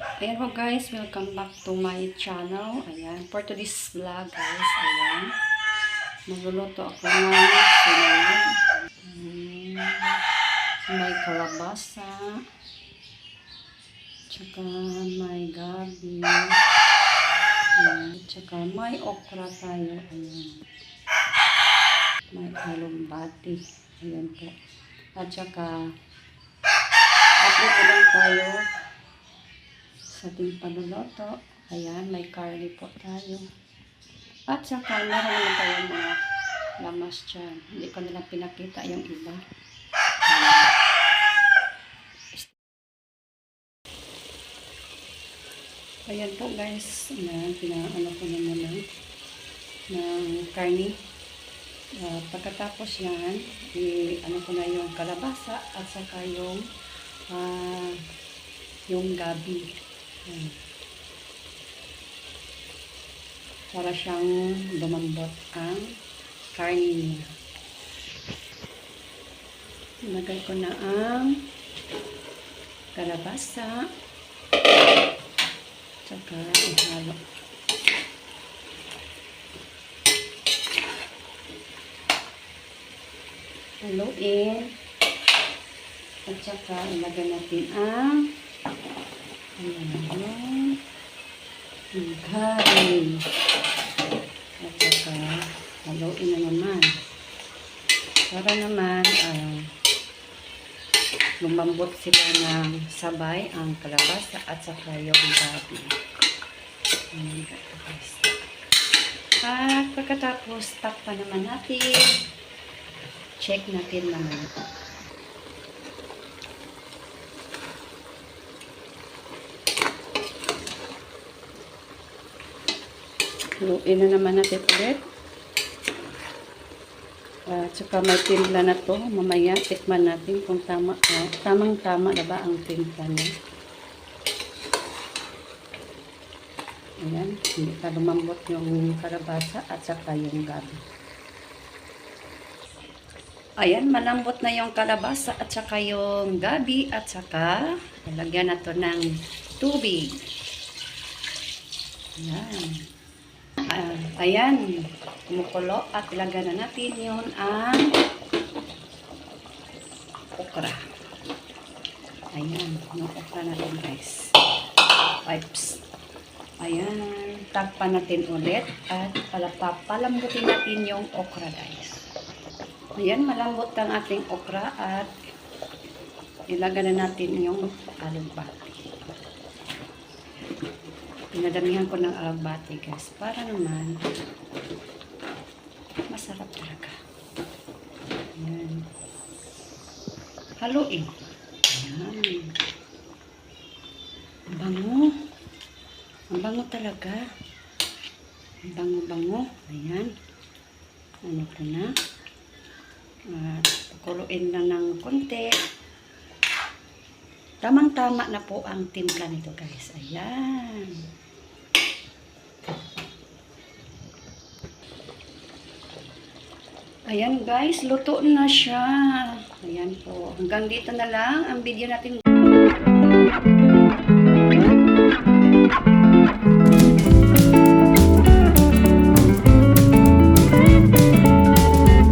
Ayan po guys, welcome back to my channel. Ayan, for today's vlog guys, ayan. Magluluto ako ng sinangag. Mm, may kalabasa. Tsaka may gabi. Ayan, tsaka may okra tayo. Ayan. May alumbati. Ayan po. At tsaka, upload lang tayo sa ating panuluto. Ayan, may curly po tayo. At saka, meron naman tayo mga lamas dyan. Hindi ko nila pinakita yung iba. Ayan. Po guys. Ayan, pinaano ko naman lang ng karni. Ah, pagkatapos yan, i ano ko na yung kalabasa at saka yung ah, yung gabi. Ayan. Para siyang lumambot ang karne niya. Ilagay ko na ang kalabasa. Tsaka ihalo. Haluin. At saka ilagay natin ang Ayan, yung yung curry. At saka, haluin na naman. Para naman, ah, lumambot sila ng sabay ang kalabasa at saka yung gabi. Ayan, guys. At pagkatapos, takpan naman natin. Check natin naman. Luin na naman natin ulit. At saka may timpla na to. Mamaya, tikman natin kung tama. ah, Tamang-tama na ba ang timpla niya. Ayan. Hindi pa lumambot yung karabasa at saka yung gabi. Ayan, malambot na yung kalabasa at saka yung gabi at saka lalagyan na to ng tubig. Ayan. Ayan, kumukulo at ilagyan na natin yun ang okra. Ayan, yung okra natin guys. Pipes. Ayan, takpan natin ulit at palapalambutin natin yung okra guys. Ayan, malambot ang ating okra at ilagyan na natin yung alugbati. Pinadamihan ko ng alugbati guys para naman masarap talaga. Ayan. Haluin. Ayan. Ang bango. Ang bango talaga. Ang bango-bango. Ayan. Ano ko na. At kuluin lang ng konti. Tamang-tama na po ang timpla nito guys. Ayan. Ayan guys, luto na siya. Ayan po. Hanggang dito na lang ang video natin.